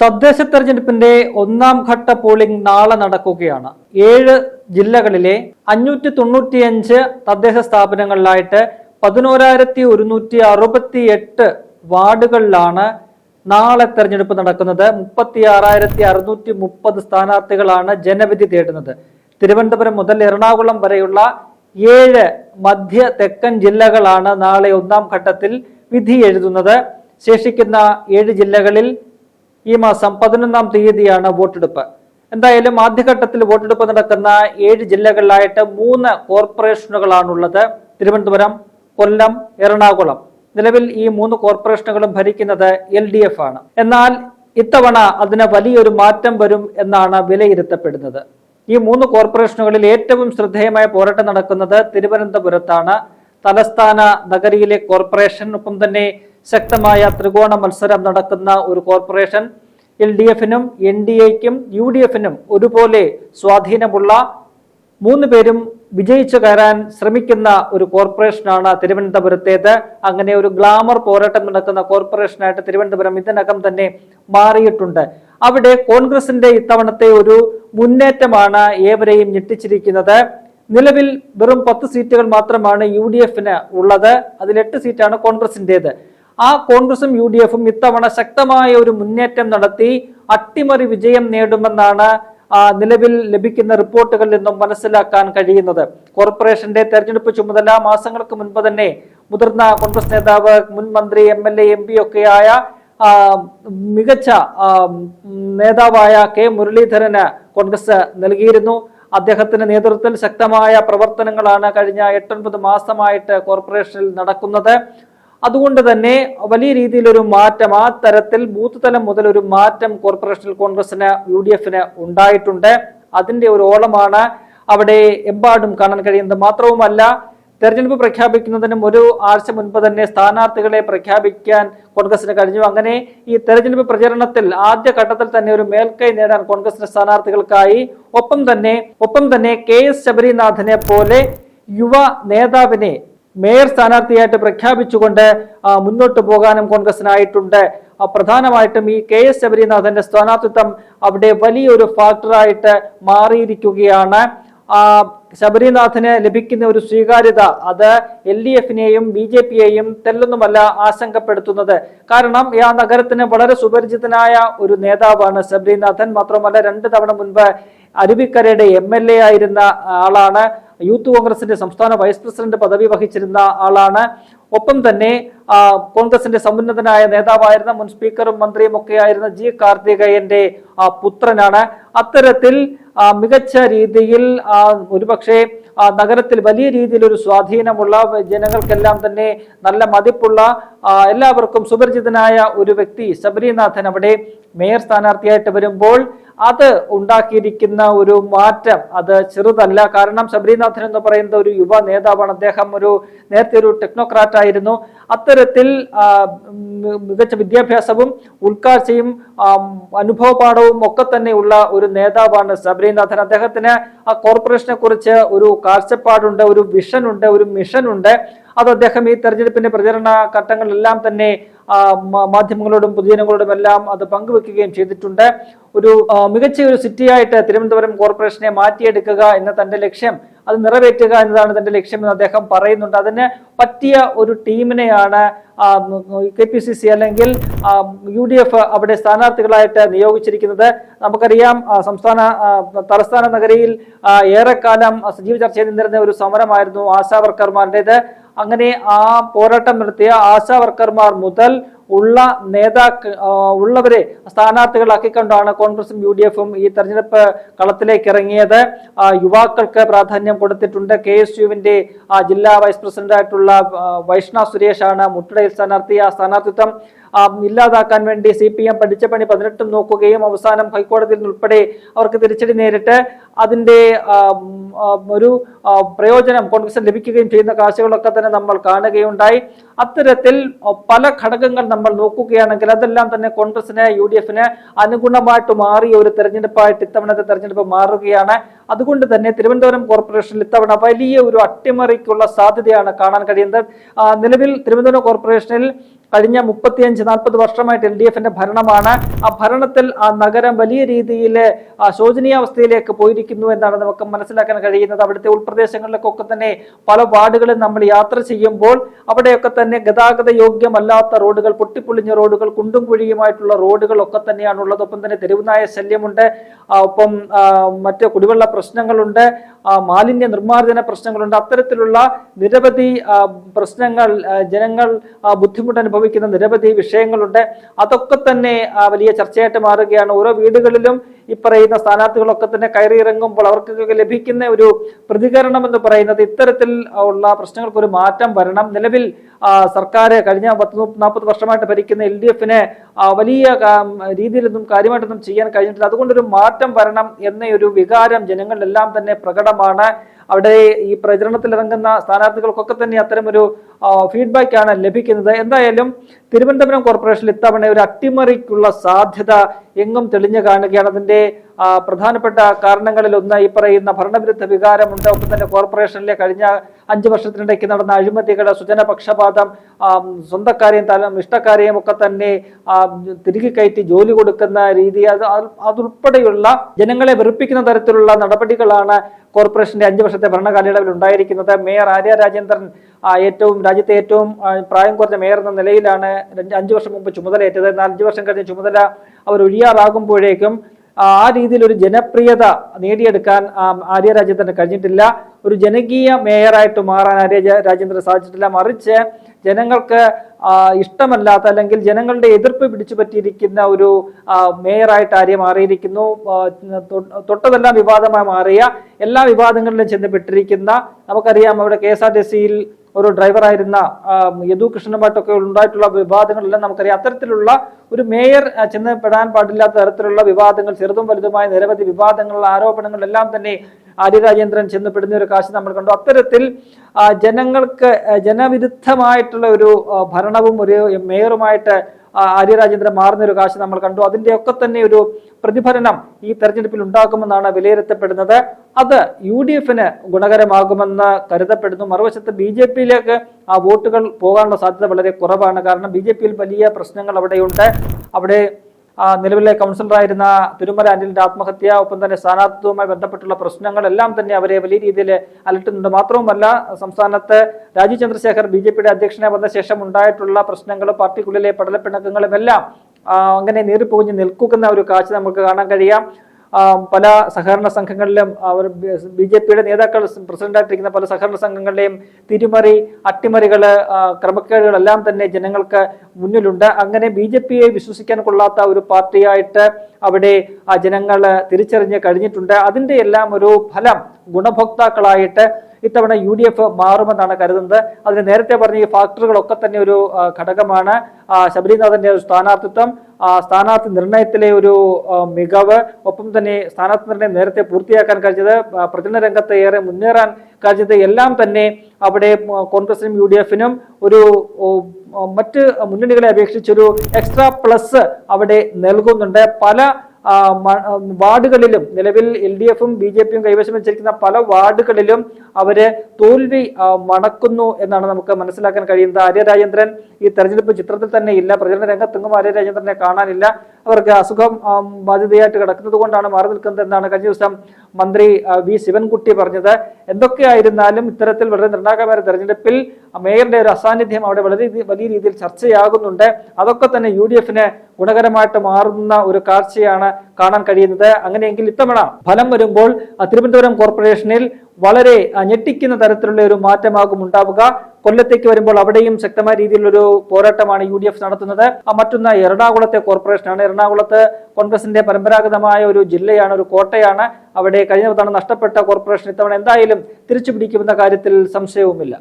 തദ്ദേശ തെരഞ്ഞെടുപ്പിന്റെ ഒന്നാം ഘട്ട പോളിംഗ് നാളെ നടക്കുകയാണ്. ഏഴ് ജില്ലകളിലെ അഞ്ഞൂറ്റി തൊണ്ണൂറ്റിയഞ്ച് തദ്ദേശ സ്ഥാപനങ്ങളിലായിട്ട് പതിനോരായിരത്തി ഒരുന്നൂറ്റി അറുപത്തി എട്ട് വാർഡുകളിലാണ് നാളെ തെരഞ്ഞെടുപ്പ് നടക്കുന്നത്. മുപ്പത്തി ആറായിരത്തി അറുന്നൂറ്റി മുപ്പത് സ്ഥാനാർത്ഥികളാണ് ജനവിധി തേടുന്നത്. തിരുവനന്തപുരം മുതൽ എറണാകുളം വരെയുള്ള ഏഴ് മധ്യ തെക്കൻ ജില്ലകളാണ് നാളെ ഒന്നാം ഘട്ടത്തിൽ വിധി എഴുതുന്നത്. ശേഷിക്കുന്ന ഏഴ് ജില്ലകളിൽ ഈ മാസം പതിനൊന്നാം തീയതിയാണ് വോട്ടെടുപ്പ്. എന്തായാലും ആദ്യഘട്ടത്തിൽ വോട്ടെടുപ്പ് നടക്കുന്ന ഏഴ് ജില്ലകളിലായിട്ട് മൂന്ന് കോർപ്പറേഷനുകളാണുള്ളത്. തിരുവനന്തപുരം കൊല്ലം എറണാകുളം. നിലവിൽ ഈ മൂന്ന് കോർപ്പറേഷനുകളും ഭരിക്കുന്നത് എൽ ഡി എഫ് ആണ്. എന്നാൽ ഇത്തവണ അതിന് വലിയൊരു മാറ്റം വരും എന്നാണ് വിലയിരുത്തപ്പെടുന്നത്. ഈ മൂന്ന് കോർപ്പറേഷനുകളിൽ ഏറ്റവും ശ്രദ്ധേയമായ പോരാട്ടം നടക്കുന്നത് തിരുവനന്തപുരത്താണ്. തലസ്ഥാന നഗരിയിലെ കോർപ്പറേഷൻ ഒപ്പം തന്നെ ശക്തമായ ത്രികോണ മത്സരം നടക്കുന്ന ഒരു കോർപ്പറേഷൻ എൽ ഡി എഫിനും എൻ ഡി എക്കും യു ഡി എഫിനും ഒരുപോലെ സ്വാധീനമുള്ള മൂന്ന് പേരും വിജയിച്ചു കയറാൻ ശ്രമിക്കുന്ന ഒരു കോർപ്പറേഷനാണ് തിരുവനന്തപുരത്തേത്. അങ്ങനെ ഒരു ഗ്ലാമർ പോരാട്ടം നടക്കുന്ന കോർപ്പറേഷനായിട്ട് തിരുവനന്തപുരം ഇതിനകം തന്നെ മാറിയിട്ടുണ്ട്. അവിടെ കോൺഗ്രസിന്റെ ഇത്തവണത്തെ ഒരു മുന്നേറ്റമാണ് ഏവരെയും ഞെട്ടിച്ചിരിക്കുന്നത്. നിലവിൽ വെറും പത്ത് സീറ്റുകൾ മാത്രമാണ് യു ഡി എഫിന് ഉള്ളത്. അതിൽ എട്ട് സീറ്റാണ് കോൺഗ്രസിന്റേത്. ആ കോൺഗ്രസും യു ഡി എഫും ഇത്തവണ ശക്തമായ ഒരു മുന്നേറ്റം നടത്തി അട്ടിമറി വിജയം നേടുമെന്നാണ് നിലവിൽ ലഭിക്കുന്ന റിപ്പോർട്ടുകളിൽ നിന്നും മനസ്സിലാക്കാൻ കഴിയുന്നത്. കോർപ്പറേഷന്റെ തെരഞ്ഞെടുപ്പ് ചുമതല മാസങ്ങൾക്ക് മുൻപ് തന്നെ മുതിർന്ന കോൺഗ്രസ് നേതാവ് മുൻ മന്ത്രി M L A M P ഒക്കെയായ മികച്ച നേതാവായ കെ മുരളീധരന് കോൺഗ്രസ് നൽകിയിരുന്നു. അദ്ദേഹത്തിന്റെ നേതൃത്വത്തിൽ ശക്തമായ പ്രവർത്തനങ്ങളാണ് കഴിഞ്ഞ എട്ടൊൻപത് മാസമായിട്ട് കോർപ്പറേഷനിൽ നടക്കുന്നത്. അതുകൊണ്ട് തന്നെ വലിയ രീതിയിലൊരു മാറ്റം ആ തരത്തിൽ ബൂത്ത് തലം മുതൽ ഒരു മാറ്റം കോർപ്പറേഷനിൽ കോൺഗ്രസിന് യു ഡി എഫിന് ഉണ്ടായിട്ടുണ്ട്. അതിന്റെ ഒരു ഓളമാണ് അവിടെ എമ്പാടും കാണാൻ കഴിയുന്നത്. മാത്രവുമല്ല തെരഞ്ഞെടുപ്പ് പ്രഖ്യാപിക്കുന്നതിനും ഒരു ആഴ്ച മുൻപ് തന്നെ സ്ഥാനാർത്ഥികളെ പ്രഖ്യാപിക്കാൻ കോൺഗ്രസിന് കഴിഞ്ഞു. അങ്ങനെ ഈ തെരഞ്ഞെടുപ്പ് പ്രചരണത്തിൽ ആദ്യ ഘട്ടത്തിൽ തന്നെ ഒരു മേൽക്കൈ നേടാൻ കോൺഗ്രസിന്റെ സ്ഥാനാർത്ഥികൾക്കായി ഒപ്പം തന്നെ ഒപ്പം തന്നെ കെ എസ് ശബരിനാഥനെ പോലെ യുവ നേതാവിനെ മേയർ സ്ഥാനാർത്ഥിയായിട്ട് പ്രഖ്യാപിച്ചുകൊണ്ട് മുന്നോട്ട് പോകാനും കോൺഗ്രസിനായിട്ടുണ്ട്. പ്രധാനമായിട്ടും ഈ കെ എസ് ശബരിനാഥന്റെ സ്ഥാനാർത്ഥിത്വം അവിടെ വലിയൊരു ഫാക്ടറായിട്ട് മാറിയിരിക്കുകയാണ്. ശബരിനാഥന് ലഭിക്കുന്ന ഒരു സ്വീകാര്യത അത് എൽ ഡി എഫിനെയും ബി ജെ പിയെയും തെല്ലൊന്നുമല്ല ആശങ്കപ്പെടുത്തുന്നത്. കാരണം ആ നഗരത്തിന് വളരെ സുപരിചിതനായ ഒരു നേതാവാണ് ശബരിനാഥൻ. മാത്രമല്ല രണ്ട് തവണ മുൻപ് അരുവിക്കരയുടെ എം എൽ എ ആയിരുന്ന ആളാണ്. യൂത്ത് കോൺഗ്രസിന്റെ സംസ്ഥാന വൈസ് പ്രസിഡന്റ് പദവി വഹിച്ചിരുന്ന ആളാണ്. ഒപ്പം തന്നെ കോൺഗ്രസിന്റെ സമുന്നതനായ നേതാവായിരുന്ന മുൻ സ്പീക്കറും മന്ത്രിയും ഒക്കെ ആയിരുന്ന ജി കാർത്തികയന്റെ പുത്രനാണ്. അത്തരത്തിൽ മികച്ച രീതിയിൽ ഒരുപക്ഷെ നഗരത്തിൽ വലിയ രീതിയിൽ ഒരു സ്വാധീനമുള്ള ജനങ്ങൾക്കെല്ലാം തന്നെ നല്ല മതിപ്പുള്ള എല്ലാവർക്കും സുപരിചിതനായ ഒരു വ്യക്തി ശബരിനാഥൻ അവിടെ മേയർ സ്ഥാനാർത്ഥിയായിട്ട് വരുമ്പോൾ അത് ഉണ്ടാക്കിയിരിക്കുന്ന ഒരു മാറ്റം അത് ചെറുതല്ല. കാരണം ശബരിനാഥൻ എന്ന് പറയുന്ന ഒരു യുവ നേതാവാണ്. അദ്ദേഹം ഒരു നേരത്തെ ഒരു ടെക്നോക്രാറ്റ് ആയിരുന്നു. അത്തരത്തിൽ മികച്ച വിദ്യാഭ്യാസവും ഉൾക്കാഴ്ചയും അനുഭവപാഠവും ഒക്കെ തന്നെയുള്ള ഒരു നേതാവാണ് ശബരിനാഥൻ. അദ്ദേഹത്തിന് ആ കോർപ്പറേഷനെ കുറിച്ച് ഒരു കാഴ്ചപ്പാടുണ്ട് ഒരു വിഷൻ ഉണ്ട് ഒരു മിഷൻ ഉണ്ട്. അത് അദ്ദേഹം ഈ തെരഞ്ഞെടുപ്പിന്റെ പ്രചരണ ഘട്ടങ്ങളിലെല്ലാം തന്നെ മാധ്യമങ്ങളോടും പൊതുജനങ്ങളോടും എല്ലാം അത് പങ്കുവെക്കുകയും ചെയ്തിട്ടുണ്ട്. ഒരു മികച്ച ഒരു സിറ്റിയായിട്ട് തിരുവനന്തപുരം കോർപ്പറേഷനെ മാറ്റിയെടുക്കുക എന്ന തന്റെ ലക്ഷ്യം അത് നിറവേറ്റുക എന്നതാണ് തന്റെ ലക്ഷ്യമെന്ന് അദ്ദേഹം പറയുന്നുണ്ട്. അതിന് പറ്റിയ ഒരു ടീമിനെയാണ് കെ പി സി സി അല്ലെങ്കിൽ യു ഡി എഫ് അവിടെ സ്ഥാനാർത്ഥികളായിട്ട് നിയോഗിച്ചിരിക്കുന്നത്. നമുക്കറിയാം സംസ്ഥാന തലസ്ഥാന നഗരിയിൽ ഏറെക്കാലം സജീവ ചർച്ചയിൽ നിന്നിരുന്ന ഒരു സമരമായിരുന്നു ആശാ വർക്കർമാരുടേത്. അങ്ങനെ ആ പോരാട്ടം നടത്തിയ ആശാ വർക്കർമാർ മുതൽ ഉള്ള നേതാക്ക ഉള്ളവരെ സ്ഥാനാർത്ഥികളാക്കിക്കൊണ്ടാണ് കോൺഗ്രസും യു ഡി എഫും ഈ തെരഞ്ഞെടുപ്പ് കളത്തിലേക്ക് ഇറങ്ങിയത്. യുവാക്കൾക്ക് പ്രാധാന്യം കൊടുത്തിട്ടുണ്ട്. കെ എസ് യുവിന്റെ ജില്ലാ വൈസ് പ്രസിഡന്റായിട്ടുള്ള വൈഷ്ണ വൈഷ്ണവ് സുരേഷാണ് മുട്ടടയിൽ സ്ഥാനാർത്ഥി. ആ സ്ഥാനാർത്ഥിത്വം ഇല്ലാതാക്കാൻ വേണ്ടി സി പി എം പഠിച്ച പണി പതിനെട്ടും നോക്കുകയും അവസാനം ഹൈക്കോടതിയിൽ ഉൾപ്പെടെ അവർക്ക് തിരിച്ചടി നേരിട്ട് അതിന്റെ ഒരു പ്രയോജനം കോൺഗ്രസിന് ലഭിക്കുകയും ചെയ്യുന്ന കാഴ്ചകളൊക്കെ തന്നെ നമ്മൾ കാണുകയുണ്ടായി. അത്തരത്തിൽ പല ഘടകങ്ങൾ നമ്മൾ നോക്കുകയാണെങ്കിൽ അതെല്ലാം തന്നെ കോൺഗ്രസിന് യു ഡി എഫിന് അനുഗുണമായിട്ട് മാറിയ ഒരു തെരഞ്ഞെടുപ്പായിട്ട് ഇത്തവണത്തെ തെരഞ്ഞെടുപ്പ് മാറുകയാണ്. അതുകൊണ്ട് തന്നെ തിരുവനന്തപുരം കോർപ്പറേഷനിൽ ഇത്തവണ വലിയ ഒരു അട്ടിമറിക്കുള്ള സാധ്യതയാണ് കാണാൻ കഴിയുന്നത്. നിലവിൽ തിരുവനന്തപുരം കോർപ്പറേഷനിൽ കഴിഞ്ഞ മുപ്പത്തിയഞ്ച് നാൽപ്പത് വർഷമായിട്ട് എൽ ഡി എഫിന്റെ ഭരണമാണ്. ആ ഭരണത്തിൽ ആ നഗരം വലിയ രീതിയിൽ ശോചനീയാവസ്ഥയിലേക്ക് പോയിരിക്കുന്നു എന്നാണ് നമുക്ക് മനസ്സിലാക്കാൻ കഴിയുന്നത്. അവിടുത്തെ ഉൾപ്രദേശങ്ങളിലേക്കൊക്കെ തന്നെ പല വാർഡുകളിൽ നമ്മൾ യാത്ര ചെയ്യുമ്പോൾ അവിടെയൊക്കെ തന്നെ ഗതാഗത യോഗ്യമല്ലാത്ത റോഡുകൾ പൊട്ടിപ്പൊളിഞ്ഞ റോഡുകൾ കുണ്ടും കുഴിയുമായിട്ടുള്ള റോഡുകൾ ഒക്കെ തന്നെയാണ് ഒപ്പം തന്നെ തെരുവുനായ ശല്യമുണ്ട്. ഒപ്പം മറ്റ് കുടിവെള്ള പ്രശ്നങ്ങളുണ്ട്. മാലിന്യ നിർമ്മാർജന പ്രശ്നങ്ങളുണ്ട്. അത്തരത്തിലുള്ള നിരവധി പ്രശ്നങ്ങൾ ജനങ്ങൾ ആ, അനുഭവിക്കുന്ന നിരവധി വിഷയങ്ങളുണ്ട്. അതൊക്കെ തന്നെ വലിയ ചർച്ചയായിട്ട് മാറുകയാണ്. ഓരോ വീടുകളിലും ഈ പറയുന്ന സ്ഥാനാർത്ഥികളൊക്കെ തന്നെ കയറിയിറങ്ങുമ്പോൾ അവർക്ക് ലഭിക്കുന്ന ഒരു പ്രതികരണം എന്ന് പറയുന്നത് ഇത്തരത്തിൽ ഉള്ള പ്രശ്നങ്ങൾക്ക് ഒരു മാറ്റം വരണം. നിലവിൽ സർക്കാർ കഴിഞ്ഞ പത്ത് നാൽപ്പത് വർഷമായിട്ട് ഭരിക്കുന്ന എൽ ഡി എഫിന് വലിയ രീതിയിലൊന്നും കാര്യമായിട്ടൊന്നും ചെയ്യാൻ കഴിഞ്ഞിട്ടില്ല. അതുകൊണ്ടൊരു മാറ്റം വരണം എന്ന ഒരു വികാരം ജനങ്ങളിലെല്ലാം തന്നെ പ്രകടമാണ്. അവിടെ ഈ പ്രചരണത്തിൽ ഇറങ്ങുന്ന സ്ഥാനാർത്ഥികൾക്കൊക്കെ തന്നെ അത്തരമൊരു ഫീഡ്ബാക്ക് ആണ് ലഭിക്കുന്നത്. എന്തായാലും തിരുവനന്തപുരം കോർപ്പറേഷനിൽ ഇത്തവണ ഒരു അട്ടിമറിക്കുള്ള സാധ്യത എങ്ങും തെളിഞ്ഞു കാണുകയാണ്. അതിന്റെ പ്രധാനപ്പെട്ട കാരണങ്ങളിൽ ഒന്ന് ഈ പറയുന്ന ഭരണവിരുദ്ധ വികാരമുണ്ട്. ഒപ്പം തന്നെ കോർപ്പറേഷനിലെ കഴിഞ്ഞ അഞ്ചു വർഷത്തിനിടയ്ക്ക് നടന്ന അഴിമതികൾ സുജനപക്ഷപാതം സ്വന്തക്കാരെയും തലം ഇഷ്ടക്കാരെയും ഒക്കെ തന്നെ തിരികെ കയറ്റി ജോലി കൊടുക്കുന്ന രീതി അത് അത് അതുൾപ്പെടെയുള്ള ജനങ്ങളെ വെറുപ്പിക്കുന്ന തരത്തിലുള്ള നടപടികളാണ് കോർപ്പറേഷന്റെ അഞ്ചു വർഷത്തെ ഭരണകാലയളവിൽ ഉണ്ടായിരിക്കുന്നത്. മേയർ ആര്യ രാജേന്ദ്രൻ ഏറ്റവും രാജ്യത്തെ ഏറ്റവും പ്രായം കുറഞ്ഞ മേയർ എന്ന നിലയിലാണ് അഞ്ചു വർഷം മുമ്പ് ചുമതലയേറ്റത് എന്നാൽ അഞ്ചു വർഷം കഴിഞ്ഞ ചുമതല അവർ ഒഴിയാറാകുമ്പോഴേക്കും ആ രീതിയിൽ ഒരു ജനപ്രിയത നേടിയെടുക്കാൻ ആര്യ രാജേന്ദ്രന് കഴിഞ്ഞിട്ടില്ല. ഒരു ജനകീയ മേയറായിട്ട് മാറാൻ ആര്യ രാജ്യത്തിന് സാധിച്ചിട്ടില്ല. മറിച്ച് ജനങ്ങൾക്ക് ഇഷ്ടമല്ലാത്ത അല്ലെങ്കിൽ ജനങ്ങളുടെ എതിർപ്പ് പിടിച്ചു പറ്റിയിരിക്കുന്ന ഒരു മേയറായിട്ട് ആര്യ മാറിയിരിക്കുന്നു. തൊട്ടതെല്ലാം വിവാദമായി മാറിയ എല്ലാ വിവാദങ്ങളിലും ചെന്ന് പെട്ടിരിക്കുന്ന നമുക്കറിയാം അവിടെ കെ എസ് ആർ ടി സിയിൽ ഒരു ഡ്രൈവറായിരുന്ന യദു കൃഷ്ണനുമായിട്ടൊക്കെ ഉണ്ടായിട്ടുള്ള വിവാദങ്ങളെല്ലാം നമുക്കറിയാം. അത്തരത്തിലുള്ള ഒരു മേയർ ആ, ചെന്ന് പെടാൻ പാടില്ലാത്ത തരത്തിലുള്ള വിവാദങ്ങൾ ചെറുതും വലുതുമായ നിരവധി വിവാദങ്ങൾ ആരോപണങ്ങളെല്ലാം തന്നെ ആര്യ രാജേന്ദ്രൻ ചെന്നപ്പെടുന്ന ഒരു കാശ് നമ്മൾ കണ്ടു. അത്തരത്തിൽ ജനങ്ങൾക്ക് ജനവിരുദ്ധമായിട്ടുള്ള ഒരു ഭരണവും ഒരു മേയറുമായിട്ട് ആര്യ രാജേന്ദ്രൻ മാറുന്ന ഒരു കാശ് നമ്മൾ കണ്ടു. അതിന്റെയൊക്കെ തന്നെ ഒരു പ്രതിഫലനം ഈ തെരഞ്ഞെടുപ്പിൽ ഉണ്ടാകുമെന്നാണ് വിലയിരുത്തപ്പെടുന്നത്. അത് യു ഡി എഫിന് ഗുണകരമാകുമെന്ന് കരുതപ്പെടുന്നു. മറുവശത്ത് ബി ജെ പിയിലേക്ക് ആ വോട്ടുകൾ പോകാനുള്ള സാധ്യത വളരെ കുറവാണ്. കാരണം ബി ജെ പിയിൽ വലിയ പ്രശ്നങ്ങൾ അവിടെയുണ്ട്. അവിടെ നിലവിലെ കൗൺസിലറായിരുന്ന തിരുമല അനിലിന്റെ ആത്മഹത്യ ഒപ്പം തന്നെ സ്ഥാനാർത്ഥിത്വവുമായി ബന്ധപ്പെട്ടുള്ള പ്രശ്നങ്ങളെല്ലാം തന്നെ അവരെ വലിയ രീതിയിൽ അലട്ടുന്നുണ്ട്. മാത്രവുമല്ല സംസ്ഥാനത്ത് രാജീവ് ചന്ദ്രശേഖർ ബി ജെ പിയുടെ അധ്യക്ഷനെ വന്ന ശേഷം ഉണ്ടായിട്ടുള്ള പ്രശ്നങ്ങളും പാർട്ടിക്കുള്ളിലെ പടലപ്പിണക്കങ്ങളും എല്ലാം അങ്ങനെ നേരിപ്പോഞ്ഞ് നിൽക്കുന്ന ഒരു കാഴ്ച നമുക്ക് കാണാൻ കഴിയാം. പല സഹകരണ സംഘങ്ങളിലും അവർ ബി ജെ പിയുടെ നേതാക്കൾ പ്രസിഡന്റായിട്ടിരിക്കുന്ന പല സഹകരണ സംഘങ്ങളുടെയും തിരിമറി അട്ടിമറികൾ ക്രമക്കേടുകളെല്ലാം തന്നെ ജനങ്ങൾക്ക് മുന്നിലുണ്ട്. അങ്ങനെ ബി ജെ പിയെ വിശ്വസിക്കാൻ കൊള്ളാത്ത ഒരു പാർട്ടിയായിട്ട് അവിടെ ജനങ്ങൾ തിരിച്ചറിഞ്ഞ് കഴിഞ്ഞിട്ടുണ്ട്. അതിന്റെ എല്ലാം ഒരു ഫലം ഗുണഭോക്താക്കളായിട്ട് ഇത്തവണ യു ഡി എഫ് മാറുമെന്നാണ് കരുതുന്നത്. അതിന് നേരത്തെ പറഞ്ഞ ഈ ഫാക്ടറുകളൊക്കെ തന്നെ ഒരു ഘടകമാണ്. ശബരിനാഥന്റെ സ്ഥാനാർത്ഥിത്വം സ്ഥാനാർത്ഥി നിർണയത്തിലെ ഒരു മികവ് ഒപ്പം തന്നെ സ്ഥാനാർത്ഥി നിർണയം നേരത്തെ പൂർത്തിയാക്കാൻ കഴിഞ്ഞത് പ്രചരണ രംഗത്ത് ഏറെ മുന്നേറാൻ കഴിഞ്ഞത് എല്ലാം തന്നെ അവിടെ കോൺഗ്രസിനും യു ഡി എഫിനും ഒരു മറ്റ് മുന്നണികളെ അപേക്ഷിച്ചൊരു എക്സ്ട്രാ പ്ലസ് അവിടെ നൽകുന്നുണ്ട്. പല വാർഡുകളിലും നിലവിൽ എൽ ഡി എഫും ബി ജെ പിയും കൈവശം വെച്ചിരിക്കുന്ന പല വാർഡുകളിലും അവരെ തോൽവി മണക്കുന്നു എന്നാണ് നമുക്ക് മനസ്സിലാക്കാൻ കഴിയുന്നത്. ആര്യ രാജേന്ദ്രൻ ഈ തെരഞ്ഞെടുപ്പ് ചിത്രത്തിൽ തന്നെ ഇല്ല. പ്രചരണ രംഗത്തെങ്ങും ആര്യ രാജേന്ദ്രനെ കാണാനില്ല. അവർക്ക് അസുഖം ബാധിതയായിട്ട് കിടക്കുന്നത് കൊണ്ടാണ് മാറി നിൽക്കുന്നത് എന്നാണ് കഴിഞ്ഞ ദിവസം മന്ത്രി വി. ശിവൻകുട്ടി പറഞ്ഞത്. എന്തൊക്കെയായിരുന്നാലും ഇത്തരത്തിൽ വളരെ നിർണായകമായ തെരഞ്ഞെടുപ്പിൽ മേയറുടെ ഒരു അസാന്നിധ്യം അവിടെ വളരെ വലിയ രീതിയിൽ ചർച്ചയാകുന്നുണ്ട്. അതൊക്കെ തന്നെ യു ഡി എഫിന് ഗുണകരമായിട്ട് മാറുന്ന ഒരു കാഴ്ചയാണ് കാണാൻ കഴിയുന്നത്. അങ്ങനെയെങ്കിൽ ഇത്തവണ ഫലം വരുമ്പോൾ തിരുവനന്തപുരം കോർപ്പറേഷനിൽ വളരെ ഞെട്ടിക്കുന്ന തരത്തിലുള്ള ഒരു മാറ്റമാകും ഉണ്ടാവുക. കൊല്ലത്തേക്ക് വരുമ്പോൾ അവിടെയും ശക്തമായ രീതിയിലൊരു പോരാട്ടമാണ് യു ഡി എഫ് നടത്തുന്നത്. മറ്റൊന്ന് എറണാകുളത്തെ കോർപ്പറേഷനാണ് എറണാകുളത്ത് കോൺഗ്രസിന്റെ പരമ്പരാഗതമായ ഒരു ജില്ലയാണ് ഒരു കോട്ടയാണ്. അവിടെ കഴിഞ്ഞ തവണ നഷ്ടപ്പെട്ട കോർപ്പറേഷൻ ഇത്തവണ എന്തായാലും തിരിച്ചു കാര്യത്തിൽ സംശയവുമില്ല.